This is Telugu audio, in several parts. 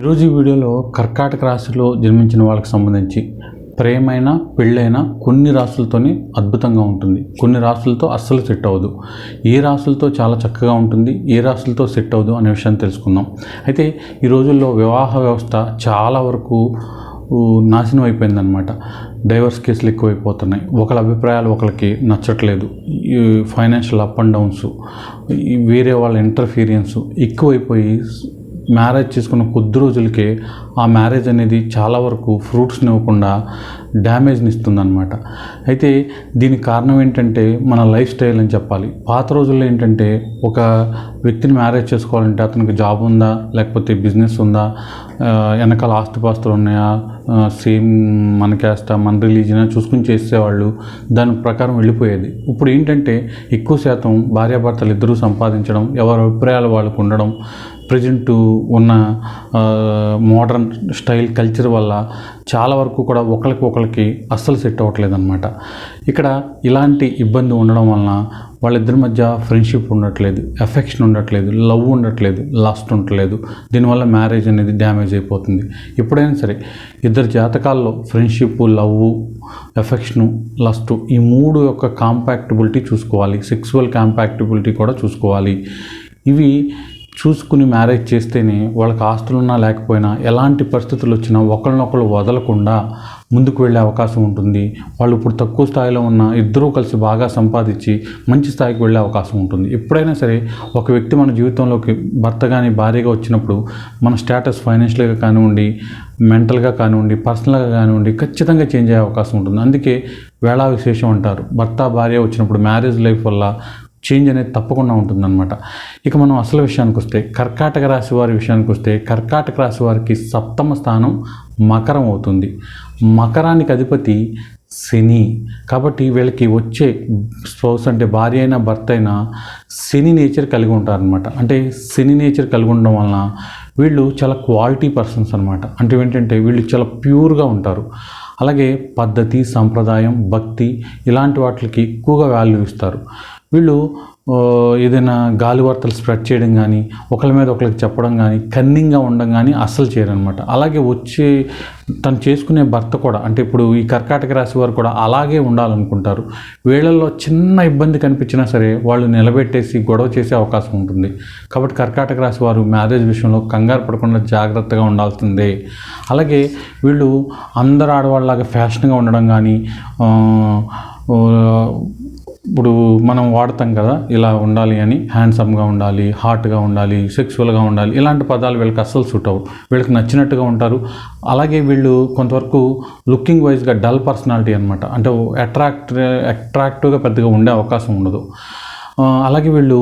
ఈరోజు ఈ వీడియోలో కర్కాటక రాశిలో జన్మించిన వాళ్ళకి సంబంధించి ప్రేమైన పెళ్ళైన కొన్ని రాసులతోనే అద్భుతంగా ఉంటుంది. కొన్ని రాసులతో అస్సలు సెట్ అవ్వదు. ఏ రాసులతో చాలా చక్కగా ఉంటుంది ఏ రాసులతో సెట్ అవ్వదు అనే విషయాన్ని తెలుసుకుందాం. అయితే ఈ రోజుల్లో వివాహ వ్యవస్థ చాలా వరకు నాశనం అయిపోయిందనమాట డైవర్స్ కేసులు ఎక్కువైపోతున్నాయి. ఒకళ్ళ అభిప్రాయాలు ఒకరికి నచ్చట్లేదు. ఫైనాన్షియల్ అప్ అండ్ డౌన్స్ వేరే వాళ్ళ ఇంటర్ఫీరియన్స్ ఎక్కువైపోయి మ్యారేజ్ చేసుకున్న కొద్ది రోజులకే ఆ మ్యారేజ్ అనేది చాలా వరకు ఫ్రూట్స్ని ఇవ్వకుండా డ్యామేజ్ని ఇస్తుందన్నమాట అయితే దీనికి కారణం ఏంటంటే మన లైఫ్ స్టైల్ అని చెప్పాలి. పాత రోజుల్లో ఏంటంటే ఒక వ్యక్తిని మ్యారేజ్ చేసుకోవాలంటే అతనికి జాబ్ ఉందా? లేకపోతే బిజినెస్ ఉందా? వెనకాల ఆస్తిపాస్తులు ఉన్నాయా? సేమ్ మన క్యాస్ట్ మన రిలీజన్ చూసుకుని చేసేవాళ్ళు దాని ప్రకారం వెళ్ళిపోయేది. ఇప్పుడు ఏంటంటే ఎక్కువ శాతం భార్యాభర్తలు ఇద్దరూ సంపాదించడం ఎవరి అభిప్రాయాలు వాళ్ళకు ఉండడం ప్రజెంట్ ఉన్న మోడర్న్ స్టైల్ కల్చర్ వల్ల చాలా వరకు కూడా ఒకరికి ఒకరికి అస్సలు సెట్ అవ్వట్లేదు అనమాట ఇక్కడ ఇలాంటి ఇబ్బంది ఉండడం వలన వాళ్ళిద్దరి మధ్య ఫ్రెండ్షిప్ ఉండట్లేదు ఎఫెక్షన్ ఉండట్లేదు లవ్ ఉండట్లేదు లస్ట్ ఉండట్లేదు. దీనివల్ల మ్యారేజ్ అనేది డ్యామేజ్ అయిపోతుంది. ఎప్పుడైనా సరే ఇద్దరు జాతకాల్లో ఫ్రెండ్షిప్ లవ్ ఎఫెక్షను లస్ట్ ఈ మూడు యొక్క కాంపాక్టబిలిటీ చూసుకోవాలి. సెక్సువల్ కాంపాక్టబిలిటీ కూడా చూసుకోవాలి. ఇవి చూసుకుని మ్యారేజ్ చేస్తేనే వాళ్ళకి ఆస్తులున్నా లేకపోయినా ఎలాంటి పరిస్థితులు వచ్చినా ఒకరినొకరు వదలకుండా ముందుకు వెళ్ళే అవకాశం ఉంటుంది. వాళ్ళు ఇప్పుడు తక్కువ స్థాయిలో ఉన్న ఇద్దరూ కలిసి బాగా సంపాదించి మంచి స్థాయికి వెళ్ళే అవకాశం ఉంటుంది. ఎప్పుడైనా సరే ఒక వ్యక్తి మన జీవితంలోకి భర్త కానీ భార్యగా వచ్చినప్పుడు మన స్టేటస్ ఫైనాన్షియల్గా కానివ్వండి మెంటల్గా కానివ్వండి పర్సనల్గా కానివ్వండి ఖచ్చితంగా చేంజ్ అయ్యే అవకాశం ఉంటుంది. అందుకే వేళా విశేషం అంటారు. భర్త భార్య వచ్చినప్పుడు మ్యారేజ్ లైఫ్ వల్ల చేంజ్ అనేది తప్పకుండా ఉంటుందన్నమాట. ఇక మనం అసలు విషయానికి వస్తే కర్కాటక రాశి వారి విషయానికి వస్తే కర్కాటక రాశి వారికి సప్తమ స్థానం మకరం అవుతుంది. మకరానికి అధిపతి శని. కాబట్టి వీళ్ళకి వచ్చే స్పౌస్ అంటే భార్య అయినా భర్త అయినా శని నేచర్ కలిగి ఉంటారనమాట అంటే శని నేచర్ కలిగి ఉండడం వలన వీళ్ళు చాలా క్వాలిటీ పర్సన్స్ అనమాట అంటే ఏంటంటే వీళ్ళు చాలా ప్యూర్గా ఉంటారు. అలాగే పద్ధతి సంప్రదాయం భక్తి ఇలాంటి వాటికి ఎక్కువగా వాల్యూ ఇస్తారు. వీళ్ళు ఏదైనా గాలి వార్తలు స్ప్రెడ్ చేయడం కానీ ఒకరి మీద ఒకరికి చెప్పడం కానీ కన్నింగ్గా ఉండడం కానీ అస్సలు చేయరనమాట. అలాగే వచ్చే తను చేసుకునే భర్త కూడా అంటే ఇప్పుడు ఈ కర్కాటక రాశి వారు కూడా అలాగే ఉండాలనుకుంటారు. వీళ్ళల్లో చిన్న ఇబ్బంది కనిపించినా సరే వాళ్ళు నిలబెట్టేసి గొడవ చేసే అవకాశం ఉంటుంది. కాబట్టి కర్కాటక రాశి వారు మ్యారేజ్ విషయంలో కంగారు పడకుండా జాగ్రత్తగా ఉండాల్సిందే. అలాగే వీళ్ళు అందరు ఆడవాళ్ళలాగా ఫ్యాషన్గా ఉండడం కానీ ఇప్పుడు మనం వాడతాం కదా ఇలా ఉండాలి అని హ్యాండ్సమ్గా ఉండాలి హాట్గా ఉండాలి సెక్సువల్గా ఉండాలి ఇలాంటి పదాలు వీళ్ళకి అస్సలు సూట్ అవ్వవు వీళ్ళకి నచ్చినట్టుగా ఉంటారు. అలాగే వీళ్ళు కొంతవరకు లుకింగ్ వైజ్గా డల్ పర్సనాలిటీ అనమాట అంటే అట్రాక్ట్ అట్రాక్టివ్గా పెద్దగా ఉండే అవకాశం ఉండదు. అలాగే వీళ్ళు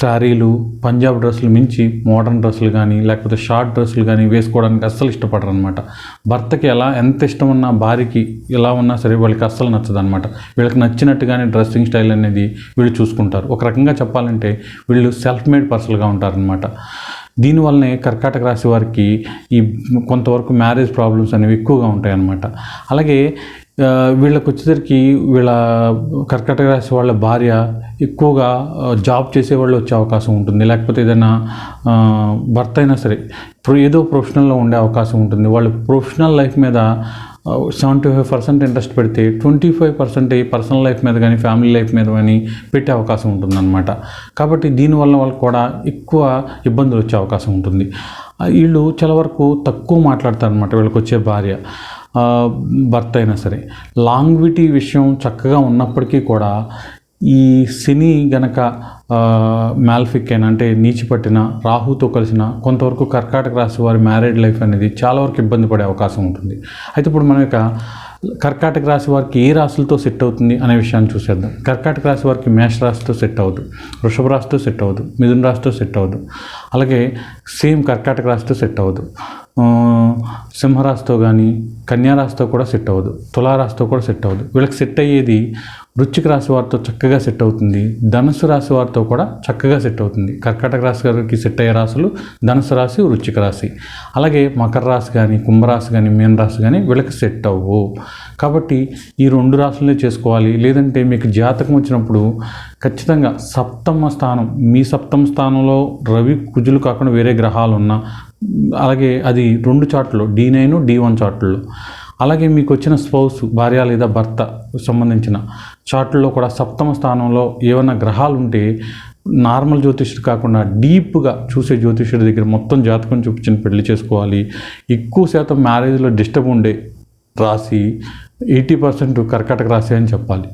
శారీలు పంజాబ్ డ్రెస్సులు మించి మోడర్న్ డ్రెస్సులు కానీ లేకపోతే షార్ట్ డ్రెస్సులు కానీ వేసుకోవడానికి అస్సలు ఇష్టపడరు అనమాట భర్తకి ఎలా ఎంత ఇష్టం ఉన్నా భార్యకి ఎలా ఉన్నా సరే వాళ్ళకి అస్సలు నచ్చదు అనమాట వీళ్ళకి నచ్చినట్టుగానే డ్రెస్సింగ్ స్టైల్ అనేది వీళ్ళు చూసుకుంటారు. ఒక రకంగా చెప్పాలంటే వీళ్ళు సెల్ఫ్ మేడ్ పర్సన్గా ఉంటారనమాట దీనివల్లనే కర్కాటక రాశి వారికి ఈ కొంతవరకు మ్యారేజ్ ప్రాబ్లమ్స్ అనేవి ఎక్కువగా ఉంటాయన్నమాట. అలాగే వీళ్ళకి వచ్చేసరికి వీళ్ళ కర్కటక రాశి వాళ్ళ భార్య ఎక్కువగా జాబ్ చేసేవాళ్ళు వచ్చే అవకాశం ఉంటుంది. లేకపోతే ఏదైనా భర్త అయినా సరే ఇప్పుడు ఏదో ప్రొఫెషనల్లో ఉండే అవకాశం ఉంటుంది. వాళ్ళు ప్రొఫెషనల్ లైఫ్ మీద సెవెంటీ ఫైవ్ పర్సెంట్ ఇంట్రెస్ట్ పెడితే twenty five percent personal life మీద కానీ ఫ్యామిలీ లైఫ్ మీద కానీ పెట్టే అవకాశం ఉంటుందన్నమాట. కాబట్టి దీనివల్ల వాళ్ళకి కూడా ఎక్కువ ఇబ్బందులు వచ్చే అవకాశం ఉంటుంది. వీళ్ళు చాలా వరకు తక్కువ మాట్లాడతారు అనమాట వీళ్ళకి వచ్చే భార్య. భర్త అయినా సరే. లాంగ్విటీ విషయం చక్కగా ఉన్నప్పటికీ కూడా ఈ శని గనక మ్యాల్ఫిక్ అయినా అంటే నీచి పట్టిన రాహుతో కలిసిన కొంతవరకు కర్కాటక రాశి వారి మ్యారేడ్ లైఫ్ అనేది చాలా వరకు ఇబ్బంది పడే అవకాశం ఉంటుంది. అయితే ఇప్పుడు మన యొక్క కర్కాటక రాశి వారికి ఏ రాశులతో సెట్ అవుతుంది అనే విషయాన్ని చూసేద్దాం. కర్కాటక రాశి వారికి మేష రాశితో సెట్ అవ్వదు వృషభ రాశితో సెట్ అవ్వదు మిథున రాశితో సెట్ అవ్వదు. అలాగే సేమ్ కర్కాటక రాశితో సెట్ అవ్వదు. సింహరాశితో కానీ కన్యారాశితో కూడా సెట్ అవ్వదు తులారాశితో కూడా సెట్ అవ్వదు. వీళ్ళకి సెట్ అయ్యేది వృశ్చిక రాశి వారితో చక్కగా సెట్ అవుతుంది. ధనుసు రాశి వారితో కూడా చక్కగా సెట్ అవుతుంది. కర్కాటక రాశి గారికి సెట్ అయ్యే రాశులు ధనుసు రాశి వృశ్చిక రాశి. అలాగే మకర రాశి కానీ కుంభరాశి కానీ మీన రాశి కానీ వీళ్ళకి సెట్ అవ్వు. కాబట్టి ఈ రెండు రాశులనే చేసుకోవాలి. లేదంటే మీకు జాతకం వచ్చినప్పుడు ఖచ్చితంగా సప్తమ స్థానం మీ సప్తమ స్థానంలో రవి కుజులు కాకుండా వేరే గ్రహాలు ఉన్నా అలాగే అది రెండు చాట్లు డి నైన్ డి వన్ చార్ట్లో. అలాగే మీకు వచ్చిన స్పౌస్ భార్య లేదా భర్త సంబంధించిన చార్ట్లో కూడా సప్తమ స్థానంలో ఏమైనా గ్రహాలు ఉంటే నార్మల్ జ్యోతిష్యుడు కాకుండా డీప్గా చూసే జ్యోతిష్యుడి దగ్గర మొత్తం జాతకం చూపించిన పెళ్ళి చేసుకోవాలి. ఎక్కువ శాతం మ్యారేజ్లో డిస్టర్బ్ ఉండే రాసి ఎయిటీ పర్సెంట్ కర్కాటక రాశి అని చెప్పాలి.